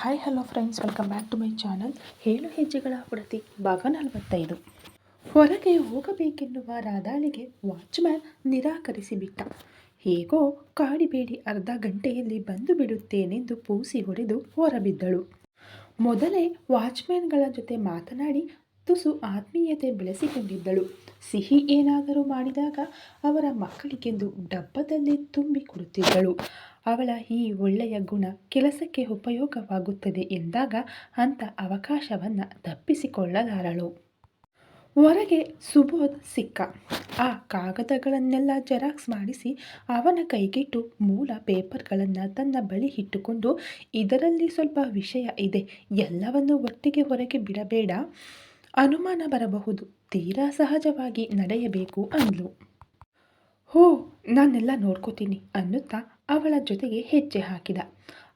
Hi hello friends welcome back to my channel ಏಳು ಹೆಜ್ಜೆಗಳ ಪ್ರತಿ ಭಾಗ ನಲವತ್ತೈದು. ಹೊರಗೆ ಹೋಗಬೇಕೆನ್ನುವ ರಾದಾಳಿಗೆ ವಾಚ್ಮ್ಯಾನ್ ನಿರಾಕರಿಸಿಬಿಟ್ಟ. ಹೇಗೋ ಕಾಡಿಬೇಡಿ ಅರ್ಧ ಗಂಟೆಯಲ್ಲಿ ಬಂದು ಬಿಡುತ್ತೇನೆಂದು ಪೂಸಿ ಹೊಡೆದು ಹೊರಬಿದ್ದಳು. ಮೊದಲೇ ವಾಚ್ಮ್ಯಾನ್ಗಳ ಜೊತೆ ಮಾತನಾಡಿ ತುಸು ಆತ್ಮೀಯತೆ ಬೆಳೆಸಿಕೊಂಡಿದ್ದಳು. ಸಿಹಿ ಏನಾದರೂ ಮಾಡಿದಾಗ ಅವರ ಮಕ್ಕಳಿಗೆಂದು ಡಬ್ಬದಲ್ಲಿ ತುಂಬಿ ಕೊಡುತ್ತಿದ್ದಳು. ಅವಳ ಈ ಒಳ್ಳೆಯ ಗುಣ ಕೆಲಸಕ್ಕೆ ಉಪಯೋಗವಾಗುತ್ತದೆ ಎಂದಾಗ ಅಂಥ ಅವಕಾಶವನ್ನು ತಪ್ಪಿಸಿಕೊಳ್ಳಲಾರಳು. ಹೊರಗೆ ಸುಬೋಧ್ ಸಿಕ್ಕ. ಆ ಕಾಗದಗಳನ್ನೆಲ್ಲ ಜೆರಾಕ್ಸ್ ಮಾಡಿಸಿ ಅವನ ಕೈಗಿಟ್ಟು ಮೂಲ ಪೇಪರ್ಗಳನ್ನು ತನ್ನ ಬಳಿ ಇಟ್ಟುಕೊಂಡು, ಇದರಲ್ಲಿ ಸ್ವಲ್ಪ ವಿಷಯ ಇದೆ, ಎಲ್ಲವನ್ನು ಒಟ್ಟಿಗೆ ಹೊರಗೆ ಬಿಡಬೇಡ. ಅನುಮಾನ ಬರಬಹುದು, ತೀರಾ ಸಹಜವಾಗಿ ನಡೆಯಬೇಕು ಅಂದ್ಲು. ಹೋ, ನಾನೆಲ್ಲ ನೋಡ್ಕೋತೀನಿ ಅನ್ನುತ್ತಾ ಅವಳ ಜೊತೆಗೆ ಹೆಜ್ಜೆ ಹಾಕಿದ.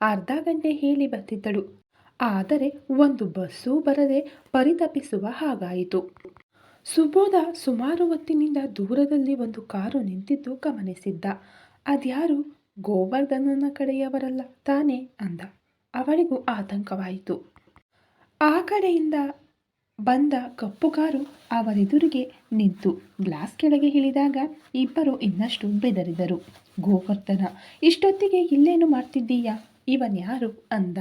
ಅರ್ಧ ಗಂಟೆ ಹೇಳಿ ಬರ್ತಿದ್ದಳು. ಆದರೆ ಒಂದು ಬಸ್ಸೂ ಬರದೆ ಪರಿತಪಿಸುವ ಹಾಗಾಯಿತು. ಸುಬೋಧ ಸುಮಾರು ಹೊತ್ತಿನಿಂದ ದೂರದಲ್ಲಿ ಒಂದು ಕಾರು ನಿಂತಿದ್ದು ಗಮನಿಸಿದ್ದ. ಅದ್ಯಾರು? ಗೋವರ್ಧನನ ಕಡೆಯವರಲ್ಲ ತಾನೇ ಅಂದ. ಅವಳಿಗೂ ಆತಂಕವಾಯಿತು. ಆ ಕಡೆಯಿಂದ ಬಂದ ಕಪ್ಪು ಕಾರು ಅವರೆದುರಿಗೆ ನಿಂತು ಗ್ಲಾಸ್ ಕೆಳಗೆ ಇಳಿದಾಗ ಇಬ್ಬರು ಇನ್ನಷ್ಟು ಬೆದರಿದರು. ಗೋವರ್ಧನ, ಇಷ್ಟೊತ್ತಿಗೆ ಇಲ್ಲೇನು ಮಾಡ್ತಿದ್ದೀಯಾ? ಇವನ್ಯಾರು ಅಂದ.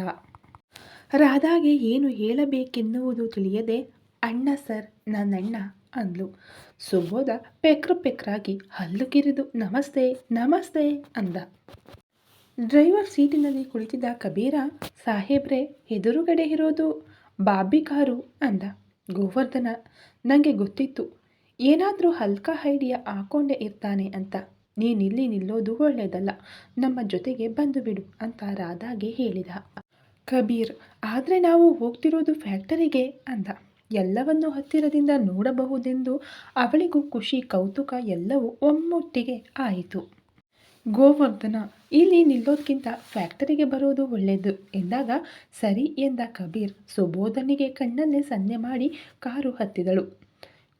ರಾಧಾಗೆ ಏನು ಹೇಳಬೇಕೆನ್ನುವುದು ತಿಳಿಯದೆ, ಅಣ್ಣ ಸರ್, ನನ್ನಣ್ಣ ಅಂದ್ಲು. ಸುಬೋಧ ಪೆಕ್ರು ಪೆಕ್ರಾಗಿ ಹಲ್ಲು ಕಿರಿದು ನಮಸ್ತೆ ನಮಸ್ತೆ ಅಂದ. ಡ್ರೈವರ್ ಸೀಟಿನಲ್ಲಿ ಕುಳಿತಿದ್ದ ಕಬೀರ, ಸಾಹೇಬ್ರೆ, ಎದುರುಗಡೆ ಇರೋದು ಬಾಬಿ ಕಾರು ಅಂದ. ಗೋವರ್ಧನ ನನಗೆ ಗೊತ್ತಿತ್ತು. ಏನಾದರೂ ಹಲ್ಕ ಐಡಿಯಾ ಹಾಕೊಂಡೇ ಇರ್ತಾನೆ ಅಂತ. ನೀನಿಲ್ಲಿ ನಿಲ್ಲೋದು ಒಳ್ಳೆಯದಲ್ಲ ನಮ್ಮ ಜೊತೆಗೆ ಬಂದು ಬಿಡು ಅಂತ ರಾಧಾಗೆ ಹೇಳಿದ. ಕಬೀರ್, ಆದರೆ ನಾವು ಹೋಗ್ತಿರೋದು ಫ್ಯಾಕ್ಟರಿಗೆ ಅಂದ. ಎಲ್ಲವನ್ನು ಹತ್ತಿರದಿಂದ ನೋಡಬಹುದೆಂದು ಅವಳಿಗೂ ಖುಷಿ, ಕೌತುಕ ಎಲ್ಲವೂ ಒಮ್ಮೊಟ್ಟಿಗೆ ಆಯಿತು. ಗೋವರ್ಧನ ಇಲ್ಲಿ ನಿಲ್ಲೋದ್ಕಿಂತ ಫ್ಯಾಕ್ಟರಿಗೆ ಬರೋದು ಒಳ್ಳೆಯದು ಎಂದಾಗ, ಸರಿ ಎಂದ ಕಬೀರ್ ಸುಬೋಧನಿಗೆ ಕಣ್ಣಲ್ಲೇ ಸನ್ನೆ ಮಾಡಿ ಕಾರು ಹತ್ತಿದಳು.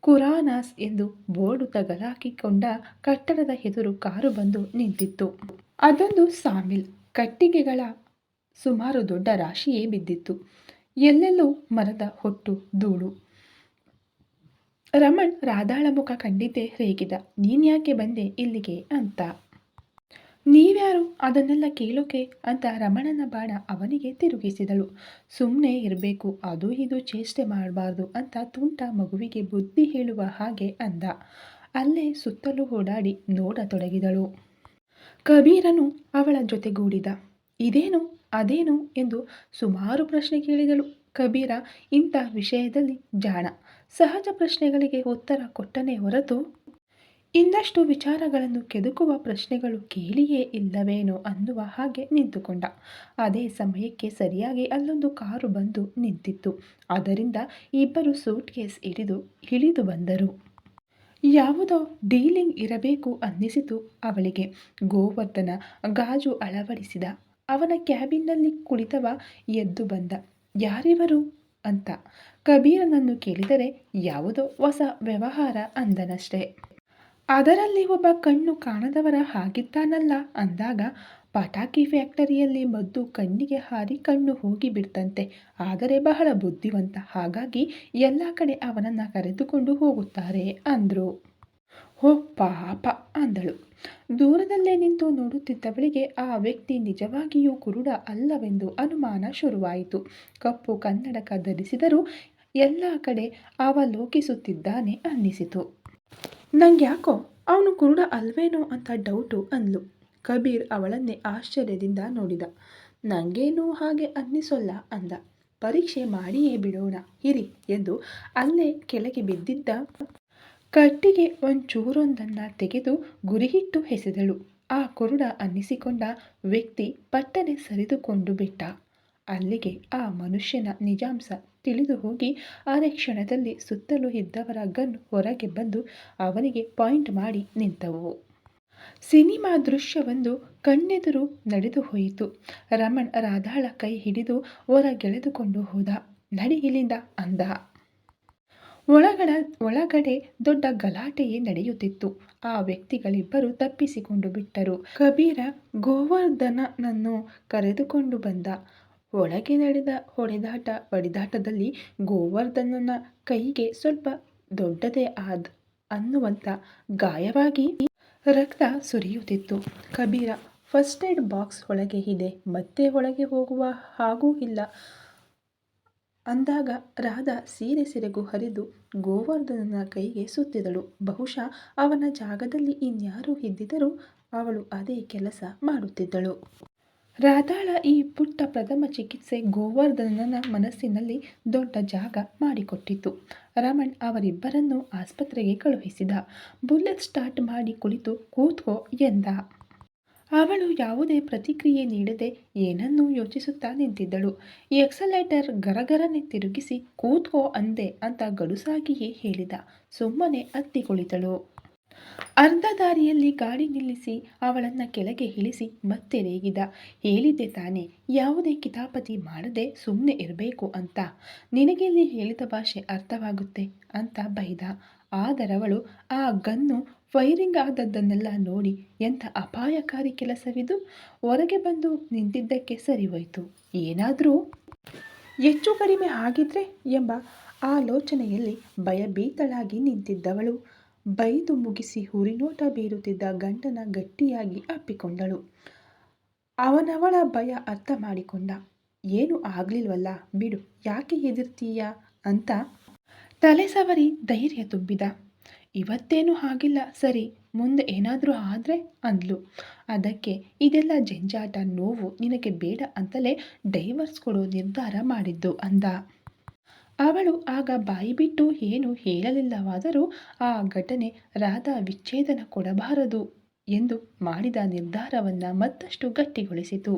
ಕುರಾನಾಸ್ ಎಂದು ಬೋರ್ಡು ತಗಲಾಕಿಕೊಂಡ ಕಟ್ಟಡದ ಎದುರು ಕಾರು ಬಂದು ನಿಂತಿತ್ತು. ಅದೊಂದು ಸಾಮಿಲ್. ಕಟ್ಟಿಗೆಗಳ ಸುಮಾರು ದೊಡ್ಡ ರಾಶಿಯೇ ಬಿದ್ದಿತ್ತು. ಎಲ್ಲೆಲ್ಲೂ ಮರದ ಹೊಟ್ಟು, ಧೂಳು. ರಮಣ್ ರಾಧಾಳ ಮುಖ ಕಂಡಿದ್ದೇ ರೇಗಿದ. ನೀನ್ಯಾಕೆ ಬಂದೆ ಇಲ್ಲಿಗೆ? ಅಂತ. ನೀವ್ಯಾರು? ಅದನ್ನೆಲ್ಲ ಕೇಳೋಕೆ ಅಂತ ರಮಣನ ಬಾಣ ಅವನಿಗೆ ತಿರುಗಿಸಿದಳು. ಸುಮ್ಮನೆ ಇರಬೇಕು, ಅದು ಇದು ಚೇಷ್ಟೆ ಮಾಡಬಾರ್ದು ಅಂತ ತುಂಟ ಮಗುವಿಗೆ ಬುದ್ಧಿ ಹೇಳುವ ಹಾಗೆ ಅಂದ. ಅಲ್ಲೇ ಸುತ್ತಲೂ ಓಡಾಡಿ ನೋಡತೊಡಗಿದಳು. ಕಬೀರನು ಅವಳ ಜೊತೆಗೂಡಿದ. ಇದೇನು, ಅದೇನು ಎಂದು ಸುಮಾರು ಪ್ರಶ್ನೆ ಕೇಳಿದಳು. ಕಬೀರ, ಇಂಥ ವಿಷಯದಲ್ಲಿ ಜಾಣ. ಸಹಜ ಪ್ರಶ್ನೆಗಳಿಗೆ ಉತ್ತರ ಕೊಟ್ಟನೇ ಹೊರತು ಇನ್ನಷ್ಟು ವಿಚಾರಗಳನ್ನು ಕೆದುಕುವ ಪ್ರಶ್ನೆಗಳು ಕೇಳಿಯೇ ಇಲ್ಲವೇನೋ ಅನ್ನುವ ಹಾಗೆ ನಿಂತುಕೊಂಡ. ಅದೇ ಸಮಯಕ್ಕೆ ಸರಿಯಾಗಿ ಅಲ್ಲೊಂದು ಕಾರು ಬಂದು ನಿಂತಿತ್ತು. ಅದರಿಂದ ಇಬ್ಬರು ಸೂಟ್ ಕೇಸ್ ಹಿಡಿದು ಇಳಿದು ಬಂದರು. ಯಾವುದೋ ಡೀಲಿಂಗ್ ಇರಬೇಕು ಅನ್ನಿಸಿತು ಅವಳಿಗೆ. ಗೋವರ್ಧನ ಗಾಜು ಅಳವಡಿಸಿದ. ಅವನ ಕ್ಯಾಬಿನ್ನಲ್ಲಿ ಕುಳಿತವ ಎದ್ದು ಬಂದ. ಯಾರಿವರು? ಅಂತ. ಕಬೀರನನ್ನು ಕೇಳಿದರೆ ಯಾವುದೋ ಹೊಸ ವ್ಯವಹಾರ ಅಂದನಷ್ಟೇ. ಅದರಲ್ಲಿ ಒಬ್ಬ ಕಣ್ಣು ಕಾಣದವರ ಹಾಗಿದ್ದಾನಲ್ಲ ಅಂದಾಗ ಪಟಾಕಿ ಫ್ಯಾಕ್ಟರಿಯಲ್ಲಿ ಮದ್ದು ಕಣ್ಣಿಗೆ ಹಾರಿ ಕಣ್ಣು ಹೋಗಿ ಬಿಡ್ತಂತೆ. ಆದರೆ ಬಹಳ ಬುದ್ಧಿವಂತ. ಹಾಗಾಗಿ ಎಲ್ಲ ಕಡೆ ಅವನನ್ನು ಕರೆದುಕೊಂಡು ಹೋಗುತ್ತಾರೆ ಅಂದರು. ಓ ಪಾಪ ಅಂದಳು. ದೂರದಲ್ಲೇ ನಿಂತು ನೋಡುತ್ತಿದ್ದವಳಿಗೆ ಆ ವ್ಯಕ್ತಿ ನಿಜವಾಗಿಯೂ ಕುರುಡ ಅಲ್ಲವೆಂದು ಅನುಮಾನ ಶುರುವಾಯಿತು. ಕಪ್ಪು ಕನ್ನಡಕ ಧರಿಸಿದರೂ ಎಲ್ಲ ಕಡೆ ಅವಲೋಕಿಸುತ್ತಿದ್ದಾನೆ ಅನ್ನಿಸಿತು. ಯಾಕೋ ಅವನು ಕುರುಡ ಅಲ್ವೇನೋ ಅಂತ ಡೌಟು ಅಂದ್ಲು. ಕಬೀರ್ ಅವಳನ್ನೇ ಆಶ್ಚರ್ಯದಿಂದ ನೋಡಿದ. ನನಗೇನೂ ಹಾಗೆ ಅನ್ನಿಸೋಲ್ಲ ಅಂದ. ಪರೀಕ್ಷೆ ಮಾಡಿಯೇ ಬಿಡೋಣ, ಇರಿ ಎಂದು ಅಲ್ಲೇ ಕೆಳಗೆ ಬಿದ್ದಿದ್ದ ಕಟ್ಟಿಗೆ ಒಂಚೂರೊಂದನ್ನು ತೆಗೆದು ಗುರಿಹಿಟ್ಟು ಹೆಸೆದಳು ಆ ಕುರುಡ ಅನ್ನಿಸಿಕೊಂಡ ವ್ಯಕ್ತಿ ಪಟ್ಟನೆ ಸರಿದುಕೊಂಡು ಬಿಟ್ಟ. ಅಲ್ಲಿಗೆ ಆ ಮನುಷ್ಯನ ನಿಜಾಂಶ ತಿಳಿದು ಹೋಗಿ ಅದೇ ಕ್ಷಣದಲ್ಲಿ ಸುತ್ತಲೂ ಇದ್ದವರ ಗನ್ ಹೊರಗೆ ಬಂದು ಅವನಿಗೆ ಪಾಯಿಂಟ್ ಮಾಡಿ ನಿಂತವು. ಸಿನಿಮಾ ದೃಶ್ಯವೊಂದು ಕಣ್ಣೆದುರು ನಡೆದು ಹೋಯಿತು. ರಮಣ್ ರಾಧಾಳ ಕೈ ಹಿಡಿದು ಹೊರಗೆಳೆದುಕೊಂಡು ಹೋದ. ನಡಿ ಇಲ್ಲಿಂದ ಅಂದ. ಒಳಗಡ, ಒಳಗಡೆ ದೊಡ್ಡ ಗಲಾಟೆಯೇ ನಡೆಯುತ್ತಿತ್ತು. ಆ ವ್ಯಕ್ತಿಗಳಿಬ್ಬರು ತಪ್ಪಿಸಿಕೊಂಡು ಬಿಟ್ಟರು. ಕಬೀರ ಗೋವರ್ಧನನನ್ನು ಕರೆದುಕೊಂಡು ಬಂದ. ಒಳಗೆ ನಡೆದ ಹೊಡೆದಾಟ ಬಡಿದಾಟದಲ್ಲಿ ಗೋವರ್ಧನನ ಕೈಗೆ ಸ್ವಲ್ಪ ದೊಡ್ಡದೇ ಆದ ಅನ್ನುವಂಥ ಗಾಯವಾಗಿ ರಕ್ತ ಸುರಿಯುತ್ತಿತ್ತು. ಕಬೀರ ಫಸ್ಟ್ ಏಡ್ ಬಾಕ್ಸ್ ಒಳಗೆ ಇದೆ, ಮತ್ತೆ ಒಳಗೆ ಹೋಗುವ ಹಾಗೂ ಇಲ್ಲ. ಅಂದಾಗ ರಾಧಾ ಸೀರೆ ಸೆರೆಗು ಹರಿದು ಗೋವರ್ಧನನ ಕೈಗೆ ಸುತ್ತಿದಳು. ಬಹುಶಃ ಅವನ ಜಾಗದಲ್ಲಿ ಇನ್ಯಾರು ಇದ್ದಿದ್ದರೂ ಅವಳು ಅದೇ ಕೆಲಸ ಮಾಡುತ್ತಿದ್ದಳು. ರಾಧಾಳ ಈ ಪುಟ್ಟ ಪ್ರಥಮ ಚಿಕಿತ್ಸೆ ಗೋವರ್ಧನನ ಮನಸ್ಸಿನಲ್ಲಿ ದೊಡ್ಡ ಜಾಗ ಮಾಡಿಕೊಟ್ಟಿತು. ರಮಣ್ ಅವರಿಬ್ಬರನ್ನು ಆಸ್ಪತ್ರೆಗೆ ಕಳುಹಿಸಿದ. ಬುಲೆಟ್ ಸ್ಟಾರ್ಟ್ ಮಾಡಿ ಕುಳಿತು ಕೂತ್ಕೋ ಎಂದ. ಅವಳು ಯಾವುದೇ ಪ್ರತಿಕ್ರಿಯೆ ನೀಡದೆ ಏನನ್ನೂ ಯೋಚಿಸುತ್ತಾ ನಿಂತಿದ್ದಳು. ಎಕ್ಸಲೇಟರ್ ಗರಗರನೆ ತಿರುಗಿಸಿ, ಕೂತ್ಕೋ ಅಂದೆ ಅಂತ ಗಡುಸಾಗಿಯೇ ಹೇಳಿದ. ಸುಮ್ಮನೆ ಅತ್ತಿ ಕುಳಿತಳು ಅರ್ಧ ದಾರಿಯಲ್ಲಿ ಗಾಡಿ ನಿಲ್ಲಿಸಿ ಅವಳನ್ನ ಕೆಳಗೆ ಇಳಿಸಿ ಮತ್ತೆ ರೇಗಿದ. ಹೇಳಿದ್ದೆ ತಾನೇ, ಯಾವುದೇ ಕಿತಾಪತಿ ಮಾಡದೆ ಸುಮ್ಮನೆ ಇರಬೇಕು ಅಂತ. ನಿನಗೆಲ್ಲಿ ಹೇಳಿದ ಭಾಷೆ ಅರ್ಥವಾಗುತ್ತೆ ಅಂತ ಬೈದ. ಆದರವಳು ಆ ಗನ್ನು ಫೈರಿಂಗ್ ಆದದ್ದನ್ನೆಲ್ಲ ನೋಡಿ ಎಂಥ ಅಪಾಯಕಾರಿ ಕೆಲಸವಿದು. ಹೊರಗೆ ಬಂದು ನಿಂತಿದ್ದಕ್ಕೆ ಸರಿ ಹೋಯಿತು. ಏನಾದರೂ? ಹೆಚ್ಚು ಕಡಿಮೆ ಆಗಿದ್ರೆ ಎಂಬ ಆಲೋಚನೆಯಲ್ಲಿ ಭಯಭೀತಳಾಗಿ ನಿಂತಿದ್ದವಳು. ಬೈದು ಮುಗಿಸಿ ಹುರಿನೋಟ ಬೀರುತ್ತಿದ್ದ ಗಂಡನ ಗಟ್ಟಿಯಾಗಿ ಅಪ್ಪಿಕೊಂಡಳು. ಅವನವಳ ಭಯ ಅರ್ಥ ಮಾಡಿಕೊಂಡ. ಏನು ಆಗ್ಲಿಲ್ವಲ್ಲ, ಬಿಡು, ಯಾಕೆ ಹೆದರ್ತೀಯ? ಅಂತ ತಲೆ ಸವರಿ ಧೈರ್ಯ ತುಂಬಿದ. ಇವತ್ತೇನು ಆಗಿಲ್ಲ, ಸರಿ, ಮುಂದೆ ಏನಾದರೂ ಆದರೆ, ಅಂದ್ಲು. ಅದಕ್ಕೆ, ಇದೆಲ್ಲ ಜಂಜಾಟ, ನೋವು, ನಿನಗೆ ಬೇಡ ಅಂತಲೇ ಡೈವರ್ಸ್ ಕೊಡೋ ನಿರ್ಧಾರ ಮಾಡಿದ್ದು, ಅಂದ. ಅವಳು ಆಗ ಬಾಯಿ ಬಿಟ್ಟು ಏನು ಹೇಳಲಿಲ್ಲವಾದರೂ ಆ ಘಟನೆ ರಾಧಾ ವಿಚ್ಛೇದನ ಕೊಡಬಾರದು ಎಂದು ಮಾಡಿದ ನಿರ್ಧಾರವನ್ನು ಮತ್ತಷ್ಟು ಗಟ್ಟಿಗೊಳಿಸಿತು.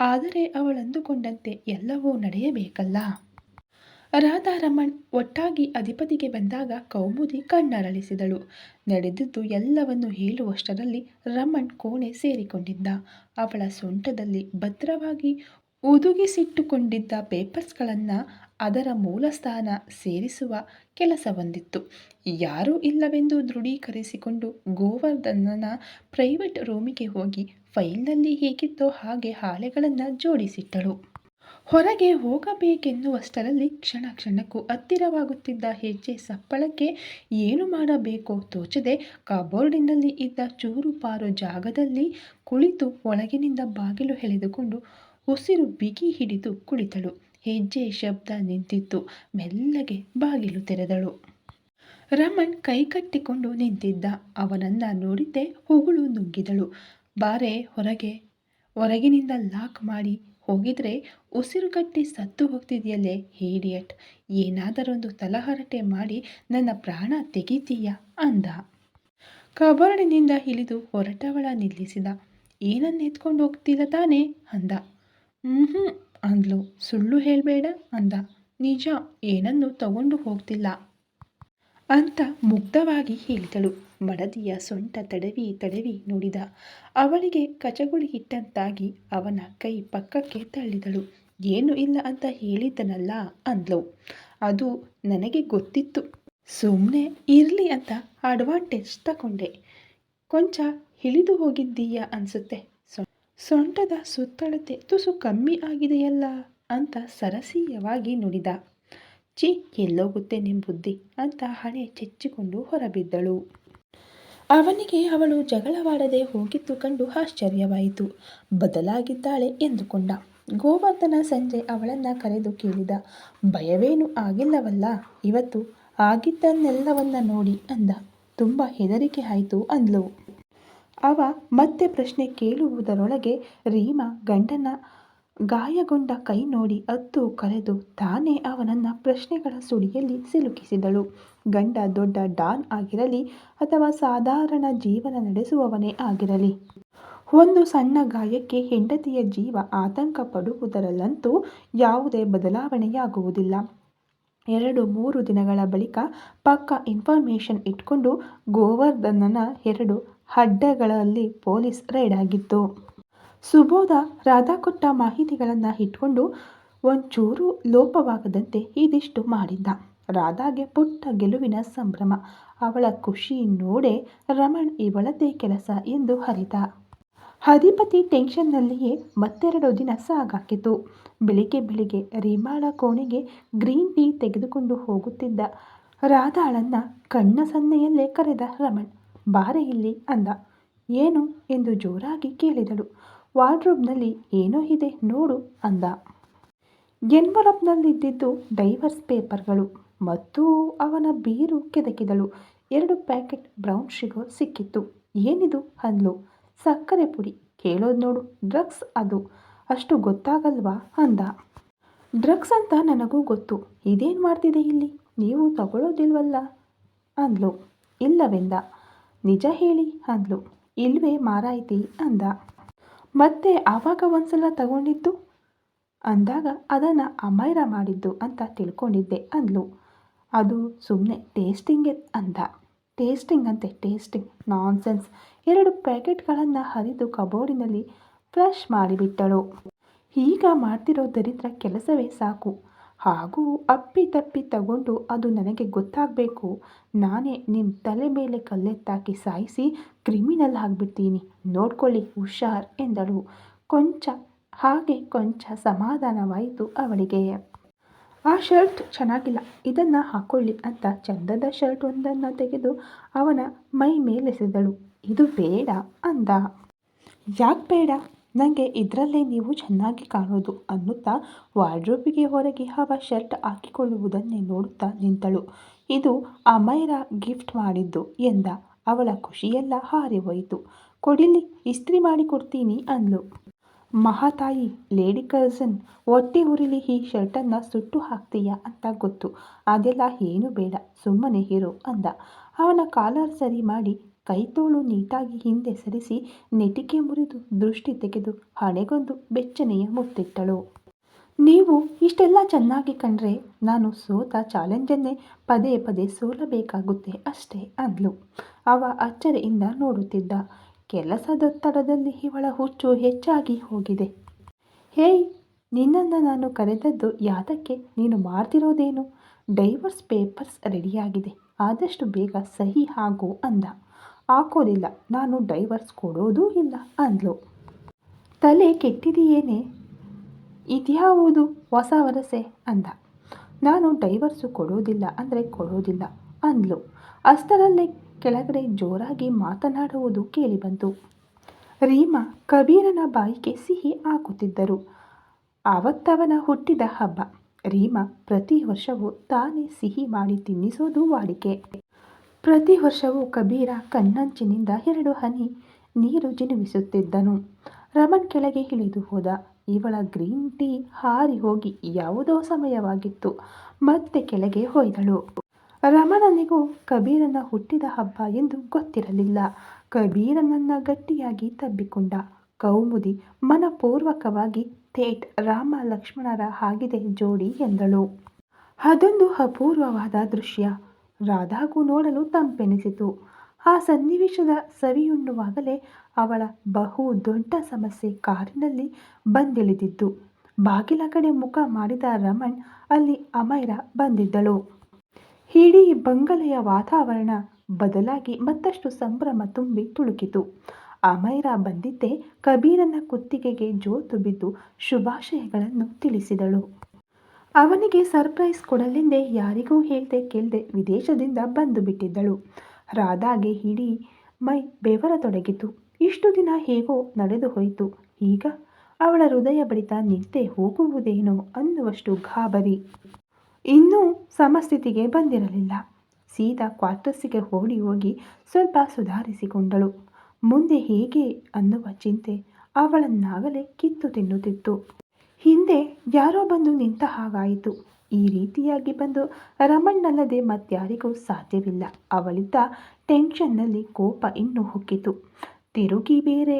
ಆದರೆ ಅವಳಂದುಕೊಂಡಂತೆ ಎಲ್ಲವೂ ನಡೆಯಬೇಕಲ್ಲ. ರಾಧಾರಮಣ್ ಒಟ್ಟಾಗಿ ಅಧಿಪತಿಗೆ ಬಂದಾಗ ಕೌಮುದಿ ಕಣ್ಣರಳಿಸಿದಳು. ನಡೆದಿದ್ದು ಎಲ್ಲವನ್ನು ಹೇಳುವಷ್ಟರಲ್ಲಿ ರಮಣ್ ಕೋಣೆ ಸೇರಿಕೊಂಡಿದ್ದ. ಅವಳ ಸೊಂಟದಲ್ಲಿ ಭದ್ರವಾಗಿ ಉದುಗಿಸಿಟ್ಟುಕೊಂಡಿದ್ದ ಪೇಪರ್ಸ್ಗಳನ್ನು ಅದರ ಮೂಲಸ್ಥಾನ ಸೇರಿಸುವ ಕೆಲಸವೊಂದಿತ್ತು ಯಾರೂ ಇಲ್ಲವೆಂದು ದೃಢೀಕರಿಸಿಕೊಂಡು ಗೋವರ್ಧನನ ಪ್ರೈವೇಟ್ ರೂಮಿಗೆ ಹೋಗಿ ಫೈಲ್ನಲ್ಲಿ ಹೇಗಿತ್ತೋ ಹಾಗೆ ಹಾಳೆಗಳನ್ನು ಜೋಡಿಸಿಟ್ಟಳು. ಹೊರಗೆ ಹೋಗಬೇಕೆನ್ನುವಷ್ಟರಲ್ಲಿ ಕ್ಷಣ ಕ್ಷಣಕ್ಕೂ ಹತ್ತಿರವಾಗುತ್ತಿದ್ದ ಹೆಜ್ಜೆ ಸಪ್ಪಳಕ್ಕೆ ಏನು ಮಾಡಬೇಕೋ ತೋಚದೆ ಕಬೋರ್ಡಿನಲ್ಲಿ ಇದ್ದ ಚೂರುಪಾರು ಜಾಗದಲ್ಲಿ ಕುಳಿತು ಒಳಗಿನಿಂದ ಬಾಗಿಲು ಎಳೆದುಕೊಂಡು ಉಸಿರು ಬಿಗಿ ಹಿಡಿದು ಕುಳಿತಳು. ಹೆಜ್ಜೆ ಶಬ್ದ ನಿಂತಿತ್ತು. ಮೆಲ್ಲಗೆ ಬಾಗಿಲು ತೆರೆದಳು. ರಮಣ್ ಕೈಕಟ್ಟಿಕೊಂಡು ನಿಂತಿದ್ದ. ಅವನನ್ನ ನೋಡಿದ್ದೆ ಹುಗುಳು ನುಗ್ಗಿದಳು ಬಾರೆ, ಹೊರಗೆ, ಹೊರಗಿನಿಂದ ಲಾಕ್ ಮಾಡಿ ಹೋಗಿದ್ರೆ ಉಸಿರುಗಟ್ಟಿ ಸತ್ತು ಹೋಗ್ತಿದೆಯಲ್ಲೇ ಹೀಡಿಯಟ್ ಏನಾದರೊಂದು ತಲಹರಟೆ ಮಾಡಿ ನನ್ನ ಪ್ರಾಣ ತೆಗಿತೀಯ ಅಂದ. ಕಬರ್ಡಿನಿಂದ ಇಳಿದು ಹೊರಟವಳ ನಿಲ್ಲಿಸಿದ. ಏನನ್ನೆತ್ಕೊಂಡು ಹೋಗ್ತಿಲ್ಲ ತಾನೇ ಅಂದ. ಹ್ಞೂ ಅಂದ್ಲು. ಸುಳ್ಳು ಹೇಳಬೇಡ ಅಂದ. ನಿಜ, ಏನನ್ನು ತಗೊಂಡು ಹೋಗ್ತಿಲ್ಲ. ಅಂತ ಮುಗ್ಧವಾಗಿ ಹೇಳಿದಳು ಮಡದಿಯ ಸೊಂಟ ತಡವಿ ತಡವಿ ನೋಡಿದ. ಅವಳಿಗೆ ಕಚಗುಳಿ ಇಟ್ಟಂತಾಗಿ ಅವನ ಕೈ ಪಕ್ಕಕ್ಕೆ ತಳ್ಳಿದಳು. ಏನು ಇಲ್ಲ ಅಂತ ಹೇಳಿದ್ದನಲ್ಲ ಅಂದ್ಲು. ಅದು ನನಗೆ ಗೊತ್ತಿತ್ತು. ಸುಮ್ಮನೆ ಇರಲಿ ಅಂತ ಅಡ್ವಾಂಟೇಜ್ ತಗೊಂಡೆ ಕೊಂಚ ಹಿಳಿದು ಹೋಗಿದ್ದೀಯಾ ಅನ್ಸುತ್ತೆ. ಸೊಂಟದ ಸುತ್ತಳತೆ ತುಸು ಕಮ್ಮಿ ಆಗಿದೆಯಲ್ಲ ಅಂತ ಸರಸೀಯವಾಗಿ ನುಡಿದ. ಚಿ ಎಲ್ಲೋಗುತ್ತೆ ನಿಮ್ಮ ಬುದ್ಧಿ ಅಂತ ಹಣೆ ಚೆಚ್ಚಿಕೊಂಡು ಹೊರಬಿದ್ದಳು. ಅವನಿಗೆ ಅವಳು ಜಗಳವಾಡದೆ ಹೋಗಿದ್ದು ಕಂಡು ಆಶ್ಚರ್ಯವಾಯಿತು. ಬದಲಾಗಿದ್ದಾಳೆ ಎಂದುಕೊಂಡ. ಗೋವರ್ಧನ ಸಂಜೆ ಅವಳನ್ನು ಕರೆದು ಕೇಳಿದ. ಭಯವೇನು ಆಗಿಲ್ಲವಲ್ಲ, ಇವತ್ತು ಆಗಿದ್ದನ್ನೆಲ್ಲವನ್ನ ನೋಡಿ ಅಂದ. ತುಂಬ ಹೆದರಿಕೆ ಆಯಿತು ಅಂದ್ಲು. ಅವ ಮತ್ತೆ ಪ್ರಶ್ನೆ ಕೇಳುವುದರೊಳಗೆ ರೀಮಾ ಗಂಡನ ಗಾಯಗೊಂಡ ಕೈ ನೋಡಿ ಅತ್ತು ಕರೆದು ತಾನೇ ಅವನನ್ನ ಪ್ರಶ್ನೆಗಳ ಸುಳಿಯಲ್ಲಿ ಸಿಲುಕಿಸಿದಳು. ಗಂಡ ದೊಡ್ಡ ಡಾನ್ ಆಗಿರಲಿ ಅಥವಾ ಸಾಧಾರಣ ಜೀವನ ನಡೆಸುವವನೇ ಆಗಿರಲಿ. ಒಂದು ಸಣ್ಣ ಗಾಯಕ್ಕೆ ಹೆಂಡತಿಯ ಜೀವ ಆತಂಕ ಪಡುವುದರಲ್ಲಂತೂ ಯಾವುದೇ ಬದಲಾವಣೆಯಾಗುವುದಿಲ್ಲ. ಎರಡು ಮೂರು ದಿನಗಳ ಬಳಿಕ ಪಕ್ಕ ಇನ್ಫಾರ್ಮೇಷನ್ ಇಟ್ಕೊಂಡು ಗೋವರ್ಧನನ ಎರಡು ಅಡ್ಡಗಳಲ್ಲಿ ಪೊಲೀಸ್ ರೈಡ್ ಆಗಿತ್ತು. ಸುಬೋಧ ರಾಧಾ ಕೊಟ್ಟ ಮಾಹಿತಿಗಳನ್ನು ಇಟ್ಕೊಂಡು ಒಂಚೂರು ಲೋಪವಾಗದಂತೆ ಇದಿಷ್ಟು ಮಾಡಿದ್ದ. ರಾಧಾಗೆ ಪುಟ್ಟ ಗೆಲುವಿನ ಸಂಭ್ರಮ. ಅವಳ ಖುಷಿ ನೋಡೆ ರಮಣ್ ಇವಳದ್ದೇ ಕೆಲಸ ಎಂದು ಹರಿದ ಅಧಿಪತಿ ಟೆನ್ಷನ್ನಲ್ಲಿಯೇ ಮತ್ತೆರಡು ದಿನ ಸಾಗಾಕಿತು. ಬೆಳಿಗ್ಗೆ ಬೆಳಿಗ್ಗೆ ರೀಮಾಳ ಕೋಣೆಗೆ ಗ್ರೀನ್ ಟೀ ತೆಗೆದುಕೊಂಡು ಹೋಗುತ್ತಿದ್ದ ರಾಧಾಳನ್ನ ಕಣ್ಣ ಸನ್ನೆಯಲ್ಲೇ ಕರೆದ ರಮಣ್ ಬಾರೆ ಇಲ್ಲಿ ಅಂದ. ಏನು ಎಂದು ಜೋರಾಗಿ ಕೇಳಿದಳು. ವಾರ್ಡ್ರೋಬ್ನಲ್ಲಿ ಏನೋ ಇದೆ ನೋಡು ಅಂದ. ಎನ್ವಲಪ್ನಲ್ಲಿದ್ದಿದ್ದು ಡೈವರ್ಸ್ ಪೇಪರ್ಗಳು ಮತ್ತು ಅವನ ಬೀರು ಕೆದಕಿದಳು. ಎರಡು ಪ್ಯಾಕೆಟ್ ಬ್ರೌನ್ ಶುಗರ್ ಸಿಕ್ಕಿತ್ತು. ಏನಿದು ಅಂದ್ಲು. ಸಕ್ಕರೆ ಪುಡಿ. ಕೇಳೋದು ನೋಡು. ಡ್ರಗ್ಸ್ ಅದು. ಅಷ್ಟು ಗೊತ್ತಾಗಲ್ವಾ ಅಂದ. ಡ್ರಗ್ಸ್ ಅಂತ ನನಗೂ ಗೊತ್ತು. ಇದೇನು ಮಾಡ್ತಿದೆ ಇಲ್ಲಿ? ನೀವು ತಗೊಳ್ಳೋದಿಲ್ವಲ್ಲ ಅಂದ್ಲು. ಇಲ್ಲವೆಂದ. ನಿಜ ಹೇಳಿ, ಅಂದ್ಲು. ಇಲ್ವೇ ಮಾರಾಯ್ತಿ, ಅಂದ. ಮತ್ತೆ ಆವಾಗ ಒಂದ್ಸಲ ತಗೊಂಡಿದ್ದು? ಅಂದಾಗ ಅದನ್ನು ಅಮೈರ ಮಾಡಿದ್ದು ಅಂತ ತಿಳ್ಕೊಂಡಿದ್ದೆ, ಅಂದ್ಲು. ಅದು ಸುಮ್ಮನೆ ಟೇಸ್ಟಿಂಗೆ ಅಂದ. ಟೇಸ್ಟಿಂಗ್ ಅಂತೆ ಟೇಸ್ಟಿಂಗ್ ನಾನ್ಸೆನ್ಸ್ ಎರಡು ಪ್ಯಾಕೆಟ್ಗಳನ್ನು ಹರಿದು ಕಬೋರ್ಡಿನಲ್ಲಿ ಫ್ಲಶ್ ಮಾಡಿಬಿಟ್ಟಳು. ಈಗ ಮಾಡ್ತಿರೋ ದರಿದ್ರ ಕೆಲಸವೇ ಸಾಕು. ಹಾಗೂ ಅಪ್ಪಿ ತಪ್ಪಿ ತಗೊಂಡು ಅದು ನನಗೆ ಗೊತ್ತಾಗಬೇಕು. ನಾನೇ ನಿಮ್ಮ ತಲೆ ಮೇಲೆ ಕಲ್ಲೆತ್ತಾಕಿ ಸಾಯಿಸಿ ಕ್ರಿಮಿನಲ್ ಆಗಿಬಿಡ್ತೀನಿ. ನೋಡ್ಕೊಳ್ಳಿ, ಹುಷಾರ್ ಎಂದಳು. ಕೊಂಚ, ಹಾಗೆ ಕೊಂಚ ಸಮಾಧಾನವಾಯಿತು ಅವಳಿಗೆ. ಆ ಶರ್ಟ್ ಚೆನ್ನಾಗಿಲ್ಲ. ಇದನ್ನು ಹಾಕ್ಕೊಳ್ಳಿ ಅಂತ ಚಂದದ ಶರ್ಟ್ ಒಂದನ್ನು ತೆಗೆದು ಅವನ ಮೈ ಮೇಲೆಸೆದಳು ಇದು ಬೇಡ ಅಂದ. ಯಾಕೆ ಬೇಡ? ನನಗೆ ಇದರಲ್ಲೇ ನೀವು ಚೆನ್ನಾಗಿ ಕಾಣೋದು ಅನ್ನುತ್ತಾ ವಾರ್ಡ್ರೋಬಿಗೆ ಹೊರಗೆ ಅವ ಶರ್ಟ್ ಹಾಕಿಕೊಳ್ಳುವುದನ್ನೇ ನೋಡುತ್ತಾ ನಿಂತಳು. ಇದು ಅಮೈರ ಗಿಫ್ಟ್ ಮಾಡಿದ್ದು ಎಂದ. ಅವಳ ಖುಷಿಯೆಲ್ಲ ಹಾರಿ ಹೋಯಿತು ಕೊಡಿಲಿ, ಇಸ್ತ್ರಿ ಮಾಡಿ ಕೊಡ್ತೀನಿ ಅಂದ್ಲು. ಮಹಾತಾಯಿ, ಲೇಡಿ ಕರ್ಸನ್, ಹೊಟ್ಟೆ ಉರಿಲಿ ಈ ಶರ್ಟನ್ನು ಸುಟ್ಟು ಹಾಕ್ತೀಯಾ ಅಂತ ಗೊತ್ತು. ಅದೆಲ್ಲ ಏನು ಬೇಡ, ಸುಮ್ಮನೆ ಇರು ಅಂದ. ಅವನ ಕಾಲರ್ ಸರಿ ಮಾಡಿ ಕೈತೋಳು ನೀಟಾಗಿ ಹಿಂದೆ ಸರಿಸಿ ನೆಟಿಕೆ ಮುರಿದು ದೃಷ್ಟಿ ತೆಗೆದು ಹಣೆಗೊಂದು ಬೆಚ್ಚನೆಯ ಮುತ್ತಿಟ್ಟಳು. ನೀವು ಇಷ್ಟೆಲ್ಲ ಚೆನ್ನಾಗಿ ಕಂಡ್ರೆ ನಾನು ಸೋತ ಚಾಲೆಂಜನ್ನೇ ಪದೇ ಪದೇ ಸೋಲಬೇಕಾಗುತ್ತೆ ಅಷ್ಟೇ ಅಂದ್ಲು. ಅವ ಅಚ್ಚರಿಯಿಂದ ನೋಡುತ್ತಿದ್ದ ಕೆಲಸದೊತ್ತಡದಲ್ಲಿ ಇವಳ ಹುಚ್ಚು ಹೆಚ್ಚಾಗಿ ಹೋಗಿದೆ. ಹೇಯ್, ನಿನ್ನನ್ನು ನಾನು ಕರೆದದ್ದು ಯಾತಕ್ಕೆ? ನೀನು ಮಾಡ್ತಿರೋದೇನು? ಡೈವರ್ಸ್ ಪೇಪರ್ಸ್ ರೆಡಿಯಾಗಿದೆ. ಆದಷ್ಟು ಬೇಗ ಸಹಿ ಹಾಗೂ ಅಂದ. ಹಾಕೋದಿಲ್ಲ ನಾನು ಡೈವರ್ಸ್ ಕೊಡೋದೂ ಇಲ್ಲ, ಅಂದ್ಲು. ತಲೆ ಕೆಟ್ಟಿದೆಯೇನೆ? ಇದ್ಯಾವುದು ಹೊಸ ವರಸೆ, ಅಂದ. ನಾನು ಡೈವರ್ಸು ಕೊಡೋದಿಲ್ಲ, ಅಂದರೆ ಕೊಡೋದಿಲ್ಲ, ಅಂದ್ಲು. ಅಷ್ಟರಲ್ಲೇ ಕೆಳಗಡೆ ಜೋರಾಗಿ ಮಾತನಾಡುವುದು ಕೇಳಿಬಂತು. ರೀಮಾ ಕಬೀರನ ಬಾಯಿಗೆ ಸಿಹಿ ಹಾಕುತ್ತಿದ್ದರು. ಆವತ್ತವನ ಹುಟ್ಟಿದ ಹಬ್ಬ. ರೀಮಾ ಪ್ರತಿ ವರ್ಷವೂ ತಾನೇ ಸಿಹಿ ಮಾಡಿ ತಿನ್ನಿಸೋದು ವಾಡಿಕೆ. ಪ್ರತಿ ವರ್ಷವೂ ಕಬೀರ ಕಣ್ಣಂಚಿನಿಂದ ಎರಡು ಹನಿ ನೀರು ಜಿನುಗಿಸುತ್ತಿದ್ದನು ರಮಣ್ ಕೆಳಗೆ ಇಳಿದು ಹೋದ. ಇವಳ ಗ್ರೀನ್ ಟೀ ಹಾರಿ ಹೋಗಿ ಯಾವುದೋ ಸಮಯವಾಗಿತ್ತು. ಮತ್ತೆ ಕೆಳಗೆ ಹೋಯ್ದಳು. ರಮಣನಿಗೂ ಕಬೀರನ ಹುಟ್ಟಿದ ಹಬ್ಬ ಎಂದು ಗೊತ್ತಿರಲಿಲ್ಲ. ಕಬೀರನನ್ನ ಗಟ್ಟಿಯಾಗಿ ತಬ್ಬಿಕೊಂಡ. ಕೌಮುದಿ ಮನಪೂರ್ವಕವಾಗಿ ಥೇಟ್ ರಾಮ ಲಕ್ಷ್ಮಣರ ಹಾಗಿದೆ ಜೋಡಿ ಎಂದಳು. ಅದೊಂದು ಅಪೂರ್ವವಾದ ದೃಶ್ಯ. ರಾಧಾಗೂ ನೋಡಲು ತಂಪೆನಿಸಿತು. ಆ ಸನ್ನಿವೇಶದ ಸವಿಯುಣ್ಣುವಾಗಲೇ ಅವಳ ಬಹು ದೊಡ್ಡ ಸಮಸ್ಯೆ ಕಾರಿನಲ್ಲಿ ಬಂದಿಳಿದಿದ್ದು. ಬಾಗಿಲ ಕಡೆ ಮುಖ ಮಾಡಿದ ರಮಣ್ ಅಲ್ಲಿ ಅಮೈರ ಬಂದಿದ್ದಳು. ಇಡೀ ಬಂಗಲೆಯ ವಾತಾವರಣ ಬದಲಾಗಿ ಮತ್ತಷ್ಟು ಸಂಭ್ರಮ ತುಂಬಿ ತುಳುಕಿತು. ಅಮೈರ ಬಂದಿದ್ದೇ ಕಬೀರನ ಕುತ್ತಿಗೆಗೆ ಜೋತು ಬಿದ್ದು ಶುಭಾಶಯಗಳನ್ನು ತಿಳಿಸಿದಳು. ಅವನಿಗೆ ಸರ್ಪ್ರೈಸ್ ಕೊಡಲೆಂದೇ ಯಾರಿಗೂ ಹೇಳ್ದೆ ಕೇಳ್ದೆ ವಿದೇಶದಿಂದ ಬಂದು ಬಿಟ್ಟಿದ್ದಳು. ರಾಧಾಗೆ ಹಿಡಿ, ಮೈ ಬೆವರತೊಡಗಿತು ಇಷ್ಟು ದಿನ ಹೇಗೋ ನಡೆದು ಹೋಯಿತು. ಈಗ ಅವಳ ಹೃದಯ ಬಡಿತ ನಿಂತೆ ಹೋಗುವುದೇನೋ ಅನ್ನುವಷ್ಟು ಗಾಬರಿ. ಇನ್ನೂ ಸಮಸ್ಥಿತಿಗೆ ಬಂದಿರಲಿಲ್ಲ. ಸೀದಾ ಕ್ವಾರ್ಟರ್ಸಿಗೆ ಓಡಿ ಹೋಗಿ ಸ್ವಲ್ಪ ಸುಧಾರಿಸಿಕೊಂಡಳು. ಮುಂದೆ ಹೇಗೆ ಅನ್ನುವ ಚಿಂತೆ ಅವಳನ್ನಾಗಲೇ ಕಿತ್ತು ತಿನ್ನುತ್ತಿತ್ತು. ಹಿಂದೆ ಯಾರೋ ಬಂದು ನಿಂತ ಹಾಗಾಯಿತು. ಈ ರೀತಿಯಾಗಿ ಬಂದು ರಮಣ್ಣಲ್ಲದೆ ಮತ್ಯಾರಿಗೂ ಸಾಧ್ಯವಿಲ್ಲ. ಅವಳಿದ್ದ ಟೆನ್ಷನ್ನಲ್ಲಿ ಕೋಪ ಇನ್ನೂ ಹುಕ್ಕಿತು ತಿರುಗಿ ಬೇರೆ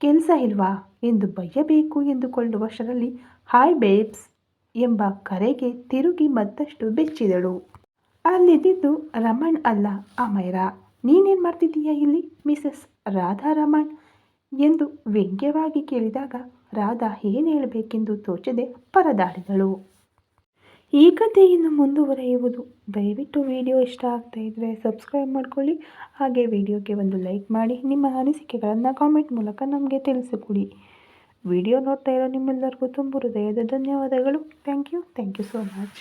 ಕೆಲಸ ಇಲ್ವಾ? ಎಂದು ಬಯ್ಯಬೇಕು ಎಂದುಕೊಳ್ಳುವಷ್ಟರಲ್ಲಿ ಹಾಯ್ ಬೇಬ್ಸ್ ಎಂಬ ಕರೆಗೆ ತಿರುಗಿ ಮತ್ತಷ್ಟು ಬೆಚ್ಚಿದಳು. ಅಲ್ಲಿದ್ದಿದ್ದು ರಮಣ್ ಅಲ್ಲ ಅಮೈರಾ. ನೀನೇನು ಮಾಡ್ತಿದ್ದೀಯಾ ಇಲ್ಲಿ, ಮಿಸಸ್ ರಾಧಾ ರಮಣ್ ಎಂದು ವ್ಯಂಗ್ಯವಾಗಿ ಕೇಳಿದಾಗ ರಾಧಾ ಏನು ಹೇಳಬೇಕೆಂದು ತೋಚದೆ ಪರದಾಡಿದಳು. ಈ ಕಥೆಯನ್ನು ಮುಂದುವರೆಯುವುದು. ದಯವಿಟ್ಟು ವಿಡಿಯೋ ಇಷ್ಟ ಆಗ್ತಾ ಇದ್ದರೆ ಸಬ್ಸ್ಕ್ರೈಬ್ ಮಾಡ್ಕೊಳ್ಳಿ. ಹಾಗೆ ವಿಡಿಯೋಗೆ ಒಂದು ಲೈಕ್ ಮಾಡಿ. ನಿಮ್ಮ ಅನಿಸಿಕೆಗಳನ್ನು ಕಾಮೆಂಟ್ ಮೂಲಕ ನಮಗೆ ತಿಳಿಸಿಕೊಡಿ. ವಿಡಿಯೋ ನೋಡ್ತಾ ಇರೋ ನಿಮ್ಮೆಲ್ಲರಿಗೂ ತುಂಬ ಹೃದಯದ ಧನ್ಯವಾದಗಳು. Thank you thank you so much